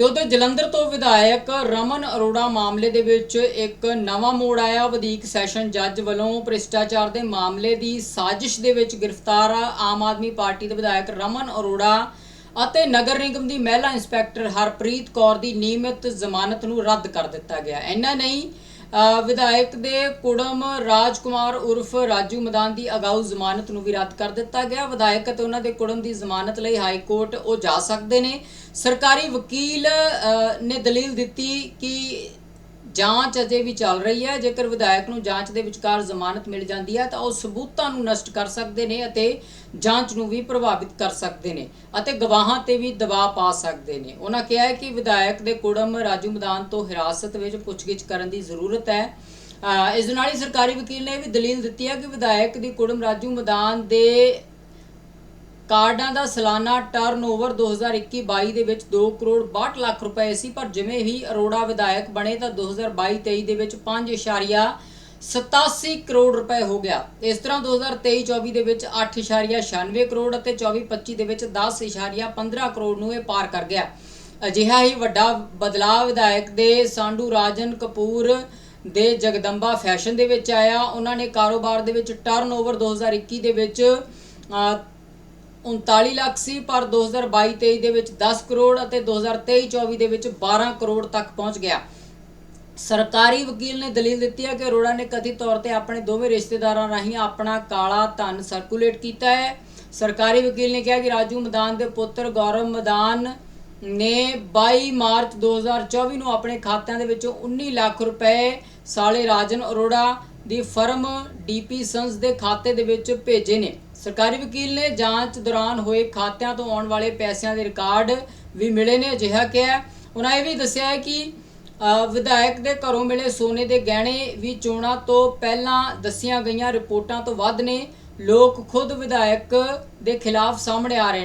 ਤੇ ਉਧਰ ਜਲੰਧਰ ਤੋਂ ਵਿਧਾਇਕ ਰਮਨ ਅਰੋੜਾ ਮਾਮਲੇ ਦੇ ਵਿੱਚ ਇੱਕ ਨਵਾਂ ਮੋੜ ਆਇਆ। ਵਧੀਕ ਸੈਸ਼ਨ ਜੱਜ ਵੱਲੋਂ ਭ੍ਰਿਸ਼ਟਾਚਾਰ ਦੇ ਮਾਮਲੇ ਦੀ ਸਾਜ਼ਿਸ਼ ਦੇ ਵਿੱਚ ਗ੍ਰਿਫਤਾਰ ਆਮ ਆਦਮੀ ਪਾਰਟੀ ਦੇ ਵਿਧਾਇਕ ਰਮਨ ਅਰੋੜਾ ਅਤੇ ਨਗਰ ਨਿਗਮ ਦੀ ਮਹਿਲਾ ਇੰਸਪੈਕਟਰ ਹਰਪ੍ਰੀਤ ਕੌਰ ਦੀ ਨਿਯਮਿਤ ਜ਼ਮਾਨਤ ਨੂੰ ਰੱਦ ਕਰ ਦਿੱਤਾ ਗਿਆ। ਇੰਨਾ ਨਹੀਂ ਵਿਧਾਇਕ ਦੇ ਕੁੜਮ ਰਾਜਕੁਮਾਰ ਉਰਫ ਰਾਜੂ ਮਦਾਨ ਦੀ ਅਗਾਊ ਜ਼ਮਾਨਤ ਨੂੰ ਵੀ ਰੱਦ ਕਰ ਦਿੱਤਾ ਗਿਆ। ਵਿਧਾਇਕ ਅਤੇ ਉਹਨਾਂ ਦੇ ਕੁੜਮ ਦੀ ਜ਼ਮਾਨਤ ਲਈ ਹਾਈ ਕੋਰਟ ਉਹ ਜਾ ਸਕਦੇ ਨੇ। ਸਰਕਾਰੀ ਵਕੀਲ ਨੇ ਦਲੀਲ ਦਿੱਤੀ ਕਿ ਜਾਂਚ ਅਜੇ ਵੀ ਚੱਲ ਰਹੀ ਹੈ। ਜੇਕਰ ਵਿਧਾਇਕ ਨੂੰ ਜਾਂਚ ਦੇ ਵਿਚਕਾਰ ਜ਼ਮਾਨਤ ਮਿਲ ਜਾਂਦੀ ਹੈ, ਤਾਂ ਉਹ ਸਬੂਤਾਂ ਨੂੰ ਨਸ਼ਟ ਕਰ ਸਕਦੇ ਨੇ ਅਤੇ ਜਾਂਚ ਨੂੰ ਵੀ ਪ੍ਰਭਾਵਿਤ ਕਰ ਸਕਦੇ ਨੇ ਅਤੇ ਗਵਾਹਾਂ ਤੇ ਵੀ ਦਬਾਅ ਪਾ ਸਕਦੇ ਨੇ। ਉਹਨਾਂ ਕਿਹਾ ਹੈ ਕਿ ਵਿਧਾਇਕ ਦੇ ਕੁੜਮ ਰਾਜੂ ਮੈਦਾਨ ਤੋਂ ਹਿਰਾਸਤ ਵਿੱਚ ਪੁੱਛਗਿੱਛ ਕਰਨ ਦੀ ਜ਼ਰੂਰਤ ਹੈ। ਇਸ ਦੇ ਨਾਲ ਹੀ ਸਰਕਾਰੀ ਵਕੀਲ ਨੇ ਵੀ ਦਲੀਲ ਦਿੱਤੀ ਹੈ ਕਿ ਵਿਧਾਇਕ ਦੀ ਕੁੜਮ ਰਾਜੂ ਮੈਦਾਨ ਦੇ ਕਾਰਡਾਂ ਦਾ ਸਾਲਾਨਾ ਟਰਨਓਵਰ 2021-22 ਦੇ ਵਿੱਚ 2 ਕਰੋੜ 62 ਲੱਖ ਰੁਪਏ ਸੀ, ਪਰ ਜਿਵੇਂ ਹੀ ਅਰੋੜਾ ਵਿਧਾਇਕ ਬਣੇ ਤਾਂ 2022-23 ਦੇ ਵਿੱਚ 5.87 ਕਰੋੜ ਰੁਪਏ ਹੋ ਗਿਆ। ਇਸ ਤਰ੍ਹਾਂ 2023-24 ਦੇ ਵਿੱਚ 8.96 ਕਰੋੜ ਅਤੇ 24-25 ਦੇ ਵਿੱਚ 10.15 ਕਰੋੜ ਨੂੰ ਇਹ ਪਾਰ ਕਰ ਗਿਆ। ਅਜਿਹਾ ਹੀ ਵੱਡਾ ਬਦਲਾਅ ਵਿਧਾਇਕ ਦੇ ਸਾਂਡੂ ਰਾਜਨ ਕਪੂਰ ਦੇ ਜਗਦੰਬਾ ਫੈਸ਼ਨ ਦੇ ਵਿੱਚ ਆਇਆ। ਉਹਨਾਂ ਨੇ ਕਾਰੋਬਾਰ ਦੇ ਵਿੱਚ ਟਰਨਓਵਰ 2021 ਦੇ ਵਿੱਚ 39 ਲੱਖ ਸੀ, ਪਰ 2022-23 ਦੇ ਵਿੱਚ 10 ਕਰੋੜ ਅਤੇ 2023-24 ਦੇ ਵਿੱਚ 12 ਕਰੋੜ ਤੱਕ ਪਹੁੰਚ ਗਿਆ। ਸਰਕਾਰੀ ਵਕੀਲ ਨੇ ਦਲੀਲ ਦਿੱਤੀ ਹੈ ਕਿ ਅਰੋੜਾ ਨੇ ਕਥਿਤ ਤੌਰ ਤੇ ਆਪਣੇ ਦੋਵੇਂ ਰਿਸ਼ਤੇਦਾਰਾਂ ਰਾਹੀਂ ਆਪਣਾ ਕਾਲਾ ਧਨ ਸਰਕੂਲੇਟ ਕੀਤਾ ਹੈ। ਸਰਕਾਰੀ ਵਕੀਲ ਨੇ ਕਿਹਾ ਕਿ ਰਾਜੂ ਮਦਾਨ ਦੇ ਪੁੱਤਰ ਗੌਰਵ ਮਦਾਨ ਨੇ 22 ਮਾਰਚ 2024 ਨੂੰ ਆਪਣੇ ਖਾਤਿਆਂ ਦੇ ਵਿੱਚੋਂ 19 ਲੱਖ ਰੁਪਏ ਸਾਲੇ ਰਾਜਨ ਅਰੋੜਾ ਦੀ ਫਰਮ ਡੀਪੀ ਸੰਸ ਦੇ ਖਾਤੇ ਦੇ ਵਿੱਚ ਭੇਜੇ ਨੇ। ਸਰਕਾਰੀ ਵਕੀਲ ਨੇ ਜਾਂਚ ਦੌਰਾਨ ਹੋਏ ਖਾਤਿਆਂ ਤੋਂ ਆਉਣ ਵਾਲੇ ਪੈਸਿਆਂ ਦੇ ਰਿਕਾਰਡ ਵੀ ਮਿਲੇ ਨੇ, ਅਜਿਹਾ ਕਿਹਾ। ਉਹਨਾਂ ਇਹ ਵੀ ਦੱਸਿਆ ਹੈ ਕਿ ਵਿਧਾਇਕ ਦੇ ਘਰੋਂ ਮਿਲੇ ਸੋਨੇ ਦੇ ਗਹਿਣੇ ਵੀ ਚੋਣਾਂ ਤੋਂ ਪਹਿਲਾਂ ਦੱਸੀਆਂ ਗਈਆਂ ਰਿਪੋਰਟਾਂ ਤੋਂ ਵੱਧ ਨੇ। ਲੋਕ ਖੁਦ ਵਿਧਾਇਕ ਦੇ ਖਿਲਾਫ ਸਾਹਮਣੇ ਆ ਰਹੇ ਨੇ।